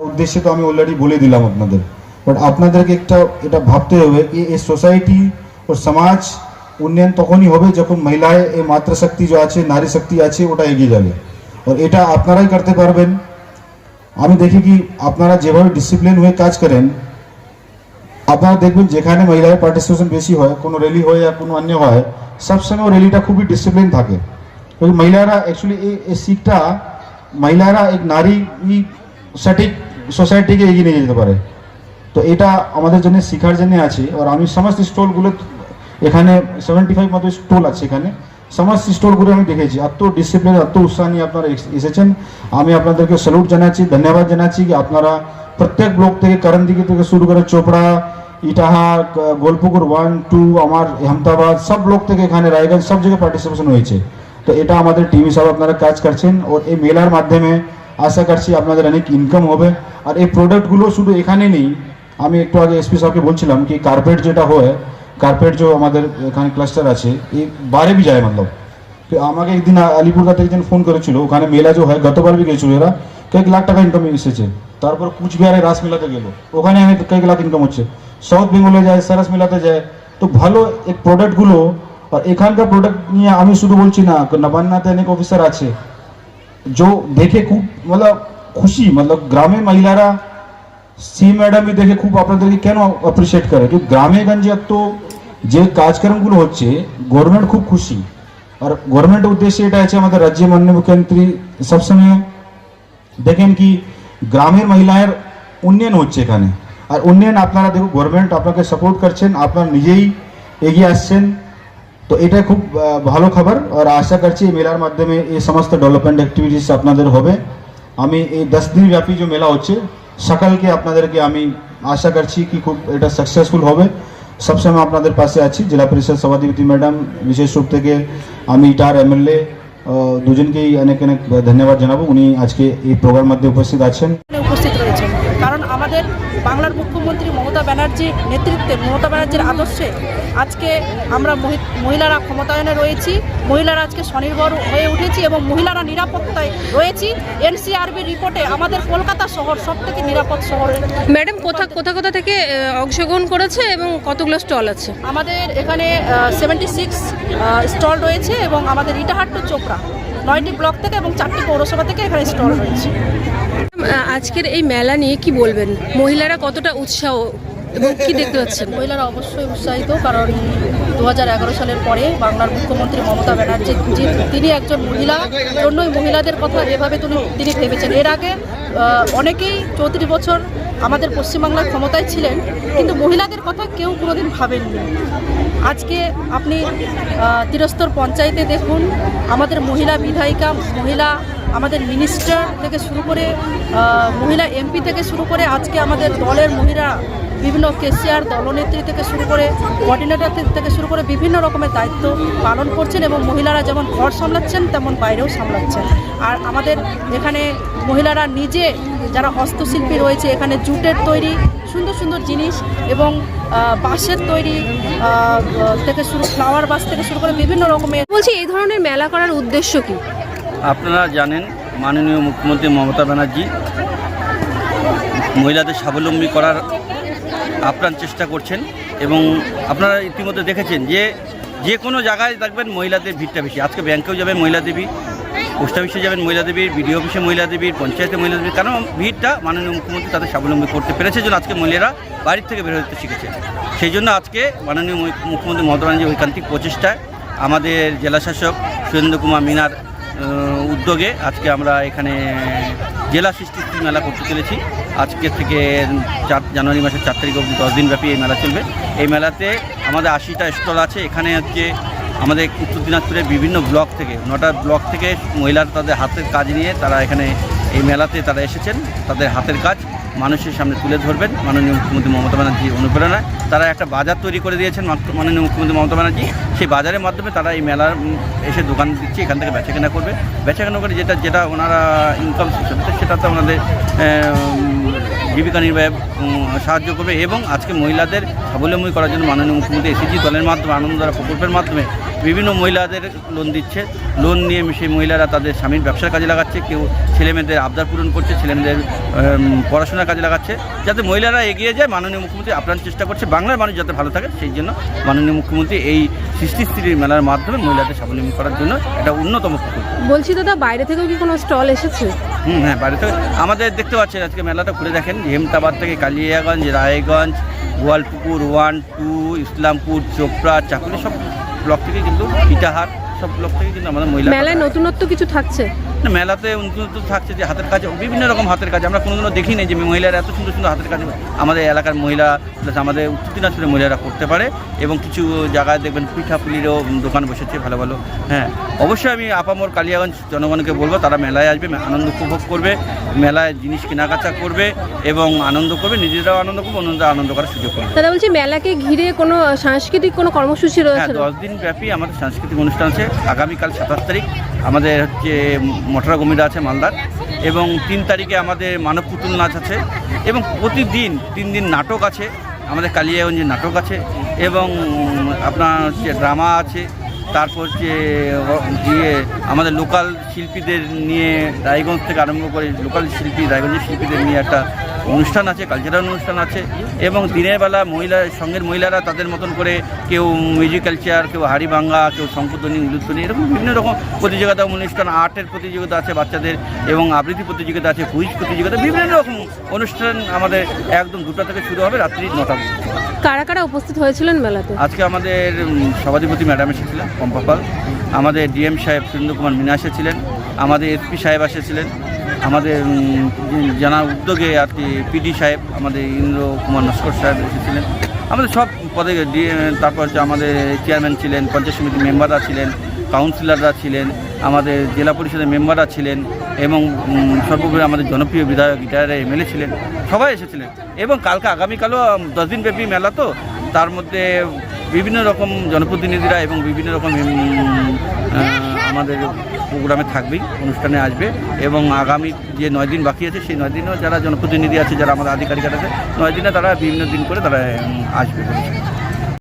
উদ্দেশ্যে তো আমি অলরেডি বলে দিলাম আপনাদের। বাট আপনাদেরকে একটা, এটা ভাবতে হবে কি এই সোসাইটি ও সমাজ উন্নয়ন তখনই হবে যখন মহিলায় এই মাতৃশক্তি যে আছে নারী শক্তি আছে, ওটা এগিয়ে যাবে। আর এটা আপনারাই করতে পারবেন। আমি দেখি কি আপনারা যেভাবে ডিসিপ্লিন হয়ে কাজ করেন, আপনারা দেখবেন যেখানে মহিলাদের পার্টিসিপেশন বেশি হয়, কোনো র্যালি হয় या কোনো অন্য হয়, সবসময় ও র্যালিটা খুবই ডিসিপ্লিন থাকে। মহিলারা অ্যাকচুয়ালি এই শিখটা মহিলারা এক নারী সঠিক সোসাইটিকে এগিয়ে নিয়ে যেতে পারে। তো এটা আমাদের জন্য শেখার জন্য আছে। আর আমি সমস্ত স্টলগুলো, এখানে সেভেন্টি ফাইভ মতো স্টল আছে এখানে। সমস্ত স্টলগুলো আমি দেখেছি। এত ডিসিপ্লিন এত উৎসাহ নিয়ে আপনারা এসেছেন। আমি আপনাদেরকে স্যালুট জানাচ্ছি, ধন্যবাদ জানাচ্ছি কি আপনারা প্রত্যেক ব্লক থেকে করণদিঘি থেকে শুরু করে চোপড়া, ইটাহা গোলপুকুর ওয়ান টু আমার আহমদাবাদ, সব ব্লক থেকে এখানে রায়গঞ্জ, সব জায়গায় পার্টিসিপেশন হয়েছে। তো এটা আমাদের টিম হিসাবে আপনারা কাজ করছেন। ও এই মেলার মাধ্যমে আশা করছি আপনাদের অনেক ইনকাম হবে। আর এই প্রোডাক্টগুলো শুধু এখানে নেই। আমি একটু আগে এসপি সাহকে বলছিলাম কি কার্পেট যেটা হয় কার্পেট যে আমাদের এখানে ক্লাস্টার আছে, এই বারে বি যায় মতলব তো আমাকে একদিন আলিপুরগা থেকে একজন ফোন করেছিল, ওখানে মেলা যে হয়, গতবার বি গেছিল এরা কয়েক লাখ টাকা ইনকাম এসেছে। তারপর কুচবিহারে রাস মেলাতে গেল, ওখানে আমি কয়েক লাখ ইনকাম হচ্ছে। সাউথ বেঙ্গলে যায় সারাস মেলাতে যায়, তো ভালো এক প্রোডাক্টগুলো আর এখানকার প্রোডাক্ট নিয়ে আমি শুধু বলছি না নবান্নাতে অনেক অফিসার আছে, যে দেখে খুব, মতলব खुशी मतलब ग्रामे महिला सी मैडम भी देखे खूब अपन क्या अप्रिसिएट करे क्योंकि ग्रामे गंजे तो जो कार्यक्रम गुल गवर्नमेंट खूब खुशी। और गवर्नमेंट उद्देश्य मतलब राज्य मान्य मुख्यमंत्री सब समय देखें कि ग्रामे महिला उन्नयन होने और उन्नयन अपनारा देखो गवर्नमेंट आपके सपोर्ट करा निजे एगिए आसान तो ये खूब भलो खबर, और आशा कर मेलार माध्यम ये समस्त डेवलपमेंट एक्टिविटीज़ अपन हो আমি এই দশ দিনব্যাপী যে মেলা হচ্ছে, সকালকে আপনাদেরকে আমি আশা করছি কি খুব এটা সাকসেসফুল হবে। সবসময় আপনাদের পাশে আছি, জেলা পরিষদ সভাধিপতি ম্যাডাম, বিশেষ রূপ থেকে আমি ইটার এমএলএ দুজনকেই অনেক অনেক ধন্যবাদ জানাব। উনি আজকে এই প্রোগ্রাম মধ্যে উপস্থিত আছেন এখানে উপস্থিত রয়েছেন কারণ আমাদের বাংলার মুখ্যমন্ত্রী মমতা ব্যানার্জির নেতৃত্বে মমতা ব্যানার্জির আদর্শে আজকে আমরা মহিলারা ক্ষমতায়নে রয়েছি মহিলারা আজকে স্বনির্ভর হয়ে উঠেছি এবং মহিলারা নিরাপত্তায় রয়েছি। এনসিআরবি রিপোর্টে আমাদের কলকাতা শহর সব থেকে নিরাপদ শহর ম্যাডাম কোথা কোথা কোথা থেকে অংশগ্রহণ করেছে এবং কতগুলো স্টল আছে? আমাদের এখানে সেভেন্টি সিক্স স্টল রয়েছে এবং আমাদের ইটাহাট টু চোপড়া। নয়টি ব্লক থেকে এবং চারটি পৌরসভা থেকে এখানে স্টল রয়েছে আজকের এই মেলা নিয়ে কি বলবেন? মহিলারা কতটা উৎসাহ এবং কি দেখতে পাচ্ছেন? মহিলারা অবশ্যই উৎসাহিত কারণ দু হাজার এগারো সালের পরে বাংলার মুখ্যমন্ত্রী মমতা ব্যানার্জি তিনি একজন মহিলা জন্যই মহিলাদের কথা এভাবে তিনি তিনি ভেবেছেন। এর আগে অনেকেই চৌত্রিশ বছর আমাদের পশ্চিমবাংলার ক্ষমতায় ছিলেন, কিন্তু মহিলাদের কথা কেউ কোনোদিন ভাবেননি। আজকে আপনি তিরস্তর পঞ্চায়েতে দেখুন, আমাদের মহিলা বিধায়িকা, মহিলা আমাদের মিনিস্টার থেকে শুরু করে মহিলা এমপি থেকে শুরু করে আজকে আমাদের দলের মহিলা বিভিন্ন কেসিআর দলনেত্রী থেকে শুরু করে কোঅর্ডিনেটর থেকে শুরু করে বিভিন্ন রকমের দায়িত্ব পালন করছেন এবং মহিলারা যেমন ঘর সামলাচ্ছেন তেমন বাইরেও সামলাচ্ছেন। আর আমাদের এখানে মহিলারা নিজে যারা হস্তশিল্পী রয়েছে এখানে জুটের তৈরি সুন্দর সুন্দর জিনিস এবং বাঁশের তৈরি থেকে শুরু ফ্লাওয়ার বাস থেকে শুরু করে বিভিন্ন রকমের বলছি এই ধরনের মেলা করার উদ্দেশ্য কি? আপনারা জানেন মাননীয় মুখ্যমন্ত্রী মমতা ব্যানার্জি মহিলাদের স্বাবলম্বী করার আপ্রাণ চেষ্টা করছেন এবং আপনারা ইতিমধ্যে দেখেছেন যে যে কোনো জায়গায় দেখবেন মহিলাদের ভিড়টা বেশি। আজকে ব্যাংকেও যাবেন মহিলা দেবী, পোস্ট অফিসে যাবেন মহিলা দেবীর, বিডিও অফিসে মহিলা দেবীর, পঞ্চায়েতে মহিলা দেবীর কারণ ভিড়টা মাননীয় মুখ্যমন্ত্রী তাদের স্বাবলম্বী করতে পেরেছে জন্য আজকে মহিলারা বাড়ির থেকে বের হতে শিখেছে। সেই জন্য আজকে মাননীয় মুখ্যমন্ত্রী মমতা ব্যানার্জির ঐকান্তিক প্রচেষ্টায় আমাদের জেলাশাসক সুরেন্দ্র কুমার মিনার উদ্যোগে আজকে আমরা এখানে জেলা সৃষ্টি মেলা করতে চলেছি। আজকে থেকে চার জানুয়ারি মাসের চার তারিখ অবধি দশ দিনব্যাপী এই মেলা চলবে। এই মেলাতে আমাদের আশিটা স্টল আছে। এখানে হচ্ছে আমাদের উত্তর দিনাজপুরের বিভিন্ন ব্লক থেকে নটা ব্লক থেকে মহিলারা তাদের হাতের কাজ নিয়ে তারা এখানে এই মেলাতে তারা এসেছেন। তাদের হাতের কাজ মানুষের সামনে তুলে ধরবেন। মাননীয় মুখ্যমন্ত্রী মমতা ব্যানার্জির অনুপ্রেরণায়। তারা একটা বাজার তৈরি করে দিয়েছেন মাননীয় মুখ্যমন্ত্রী মমতা ব্যানার্জি। সেই বাজারের মাধ্যমে তারা এই মেলার এসে দোকান দিচ্ছে এখান থেকে বেচাকেনা করবে। বেচাকেনা করে যেটা যেটা ওনারা ইনকাম সেটাতে ওনাদের উম, জীবিকা নির্বাহে সাহায্য করবে এবং আজকে মহিলাদের স্বাবলম্বী করার জন্য মাননীয় মুখ্যমন্ত্রী এসিজি দলের মাধ্যমে আনন্দধারা প্রকল্পের মাধ্যমে বিভিন্ন মহিলাদের লোন দিচ্ছে। লোন নিয়ে সেই মহিলারা তাদের স্বামীর ব্যবসার কাজে লাগাচ্ছে কেউ ছেলেমেয়েদের আবদার পূরণ করছে ছেলেমেয়েদের পড়াশোনার কাজে লাগাচ্ছে। যাতে মহিলারা এগিয়ে যায় মাননীয় মুখ্যমন্ত্রী আপ্রাণ চেষ্টা করছে বাংলার মানুষ যাতে ভালো থাকে সেই জন্য মাননীয় মুখ্যমন্ত্রী এই সৃষ্টি স্ত্রীর মেলার মাধ্যমে মহিলাদের স্বাবলম্বী করার জন্য একটা অন্যতম প্রকল্প। বলছি দাদা বাইরে থেকেও কি কোনো স্টল এসেছে? হুম হ্যাঁ বাইরে থেকে আমাদের দেখতে পাচ্ছেন আজকে মেলাটা ঘুরে দেখেন হেমতাবাদ থেকে কালিয়াগঞ্জ রায়গঞ্জ গোয়ালপুকুর ওয়ান টু ইসলামপুর চোপড়া চাকুলি সব ব্লক থেকে কিন্তু ইটাহার সব ব্লক থেকে কিন্তু আমাদের মহিলা মেলায় নতুনত্ব কিছু থাকছে? মেলাতে উন্নত থাকছে যে হাতের কাজ বিভিন্ন রকম হাতের কাজ আমরা কোনোদিনও দেখিনি যে মহিলারা এত সুন্দর সুন্দর হাতের কাজ আমাদের এলাকার মহিলা প্লাস আমাদের উত্তর দিনাজপুরের মহিলারা করতে পারে এবং কিছু জায়গায় দেখবেন পিঠাপুলিরও দোকান বসেছে ভালো ভালো। হ্যাঁ অবশ্যই আমি আপামর কালিয়াগঞ্জ জনগণকে বলব তারা মেলায় আসবে আনন্দ উপভোগ করবে মেলায় জিনিস কেনাকাটা করবে এবং আনন্দ করবে নিজেরাও আনন্দ করবে অন্যরা আনন্দ করার সুযোগ করবে দাদা বলছি মেলাকে ঘিরে কোনো সাংস্কৃতিক কোনো কর্মসূচি রয়েছে হ্যাঁ রয়েছে দশ দিন ব্যাপী আমাদের সাংস্কৃতিক অনুষ্ঠান আছে আগামীকাল সাতাশ তারিখ। আমাদের হচ্ছে মটরা গমিরা আছে, মালদার। এবং তিন তারিখে আমাদের মানব পুতুল নাচ আছে। এবং প্রতিদিন তিন দিন নাটক আছে। আমাদের কালিয়াগঞ্জের নাটক আছে। এবং আপনার হচ্ছে ড্রামা আছে। তারপর ও- ইয়ে আমাদের লোকাল শিল্পীদের নিয়ে রায়গঞ্জ থেকে আরম্ভ করে লোকাল শিল্পী রায়গঞ্জের শিল্পীদের নিয়ে একটা অনুষ্ঠান আছে কালচারাল অনুষ্ঠান আছে এবং দিনের বেলা মহিলা সঙ্গের মহিলারা তাদের মতন করে কেউ মিউজিক্যাল চেয়ার কেউ হাড়িভাঙ্গা কেউ শঙ্কধ্বনি উলুধ্বনি এরকম বিভিন্ন রকম প্রতিযোগিতা অনুষ্ঠান আর্টের প্রতিযোগিতা আছে বাচ্চাদের এবং আবৃত্তি প্রতিযোগিতা আছে কুইজ প্রতিযোগিতা বিভিন্ন রকম অনুষ্ঠান আমাদের একদম দুটো থেকে শুরু হবে রাত্রি নটা কারা কারা উপস্থিত হয়েছিলেন মেলাতে? আজকে আমাদের সভাধিপতি ম্যাডাম এসেছিলেন। পম্পা পাল আমাদের ডিএম সাহেব সুরেন্দ্র কুমার মিনা এসেছিলেন আমাদের এসপি সাহেব এসেছিলেন আমাদের উম, যে- জানা উদ্যোগে আর কি পিডি সাহেব আমাদের ইন্দ্র কুমার নস্কর সাহেব এসেছিলেন আমাদের সব পদে তারপর হচ্ছে আমাদের চেয়ারম্যান ছিলেন পঞ্চায়েত সমিতির মেম্বাররা ছিলেন কাউন্সিলররা ছিলেন আমাদের জেলা পরিষদের মেম্বাররা ছিলেন এবং সর্বোপরি আমাদের জনপ্রিয় বিধায়ক রিটায়ার এমএলএ ছিলেন সবাই এসেছিলেন। এবং কালকে আগামীকালও দশ দিনব্যাপী মেলা তো তার মধ্যে বিভিন্ন রকম জনপ্রতিনিধিরা এবং বিভিন্ন রকম আমাদের প্রোগ্রামে থাকবেই অনুষ্ঠানে আসবে এবং আগামী যে নয় দিন বাকি আছে, সেই নয় দিনেও যারা জনপ্রতিনিধি আছে, যারা আমাদের আধিকারিক আছে, নয় দিনে তারা বিভিন্ন দিন করে তারা আসবে।